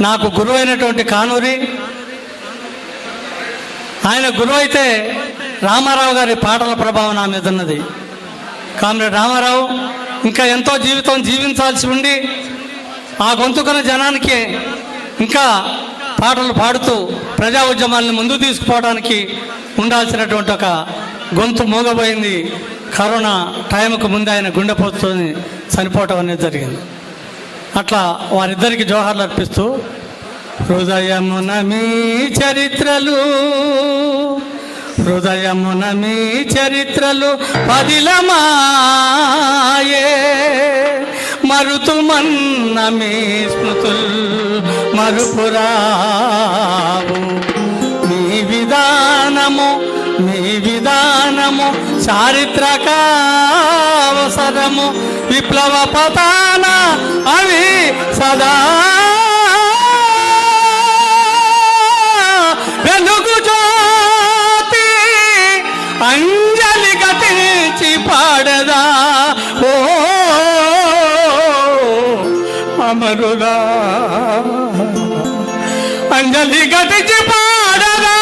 నాకు గురువు అయినటువంటి కానూరి ఆయన గురువు అయితే రామారావు గారి పాటల ప్రభావం నా మీద ఉన్నది. కామ్రేడ్ రామారావు ఇంకా ఎంతో జీవితం జీవించాల్సి ఉండి ఆ గొంతుకున్న జనానికి ఇంకా పాటలు పాడుతూ ప్రజా ఉద్యమాలను ముందుకు తీసుకుపోవడానికి ఉండాల్సినటువంటి ఒక గొంతు మూగబోయింది కరోనా టైంకు ముందు ఆయన గుండెపోతుతో చనిపోవటం అనేది జరిగింది. అట్లా వారిద్దరికి జోహార్లు అర్పిస్తూ హృదయమున మీ చరిత్రలు హృదయమున మీ చరిత్రలు పదిలమాయే. మరుతుమన్న మీ స్మృతులు మరుపురావు. మీ విధానము నీ విధానము చారిత్రక అవసరము విప్లవ పతాన అవి సదా వెలుగు జ్యోతి అంజలి గతించి పాడదా. ఓ అమరులా అంజలి గతించి పాడదా.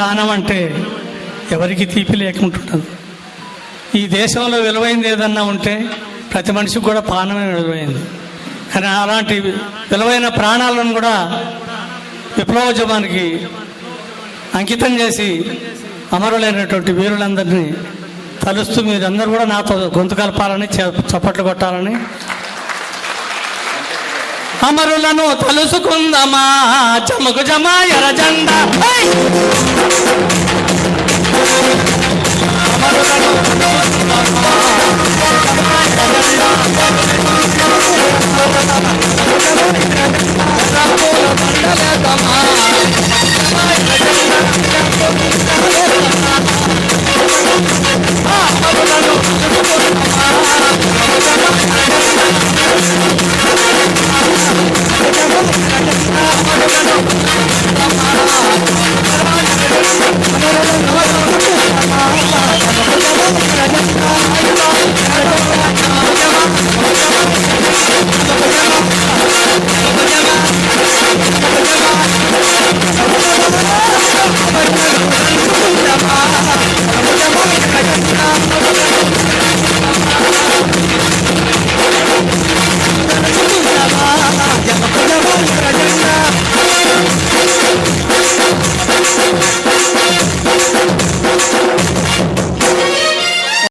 ప్రాణం అంటే ఎవరికి తీపి లేకుంటుంటుంది ఈ దేశంలో విలువైంది ఏదన్నా ఉంటే ప్రతి మనిషికి కూడా ప్రాణమే విలువైంది. కానీ అలాంటి విలువైన ప్రాణాలను కూడా విప్లవోద్యమానికి అంకితం చేసి అమరులైనటువంటి వీరులందరినీ తలుస్తూ మీరందరూ కూడా నాతో గొంతు కలపాలని చప్పట్లు కొట్టాలని అమరులను తలుసుకుందమా? జమకు జమా ఎర